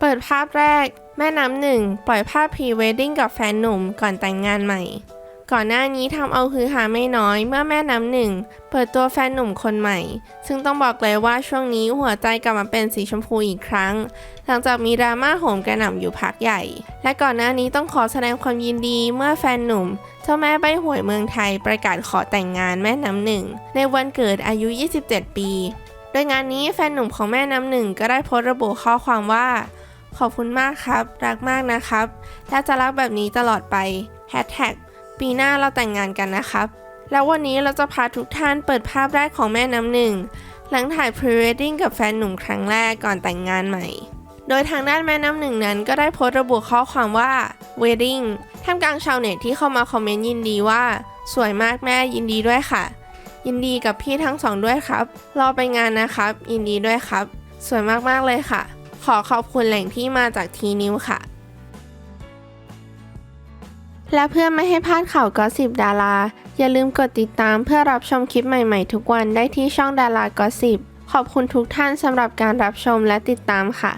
เปิดภาพแรก แม่น้ำหนึ่งปล่อยภาพพรีเวดดิ้งกับแฟนหนุ่มก่อนแต่งงานใหม่ ก่อนหน้านี้ทำเอาฮือฮาไม่น้อยเมื่อแม่น้ำหนึ่งเปิดตัวแฟนหนุ่มคนใหม่ ซึ่งต้องบอกเลยว่าช่วงนี้หัวใจกลับมาเป็นสีชมพูอีกครั้ง หลังจากมีดราม่าโหมกระหน่ำอยู่พักใหญ่ และก่อนหน้านี้ต้องขอแสดงความยินดีเมื่อแฟนหนุ่ม เจ้าแม่ใบหวยเมืองไทยประกาศขอแต่งงานแม่น้ำหนึ่งในวันเกิดอายุ 27 ปี โดยงานนี้แฟนหนุ่มของแม่น้ำหนึ่งก็ได้โพสต์ระบุข้อความว่า ขอบคุณมากครับ รักมากนะครับและจะรักแบบนี้ตลอดไปแฮชแท็กปีหน้าเราแต่งงานกันนะครับ แล้ววันนี้เราจะพาทุกท่านเปิดภาพแรกของแม่น้ำหนึ่ง หลังถ่ายพรีเวดดิ้งกับแฟนหนุ่มครั้งแรกก่อนแต่งงานใหม่ โดยทางด้านแม่น้ำหนึ่งนั้นก็ได้โพสต์ระบุข้อความว่า wedding ท่ามกลางชาวเน็ตที่เข้ามาคอมเมนต์ยินดีว่า สวยมากแม่ยินดีด้วยค่ะ ยินดีกับพี่ทั้งสองด้วยครับ รอไปงานนะครับ ยินดีด้วยครับ สวยมากๆเลยค่ะ ขอขอบคุณแหล่งที่มาจากทีนิวค่ะ และเพื่อไม่ให้พลาดข่าวกอสิบดารา อย่าลืมกดติดตามเพื่อรับชมคลิปใหม่ๆ ทุกวันได้ที่ช่องดารากอสิบขอบคุณทุกท่านสำหรับการรับชมและติดตามค่ะ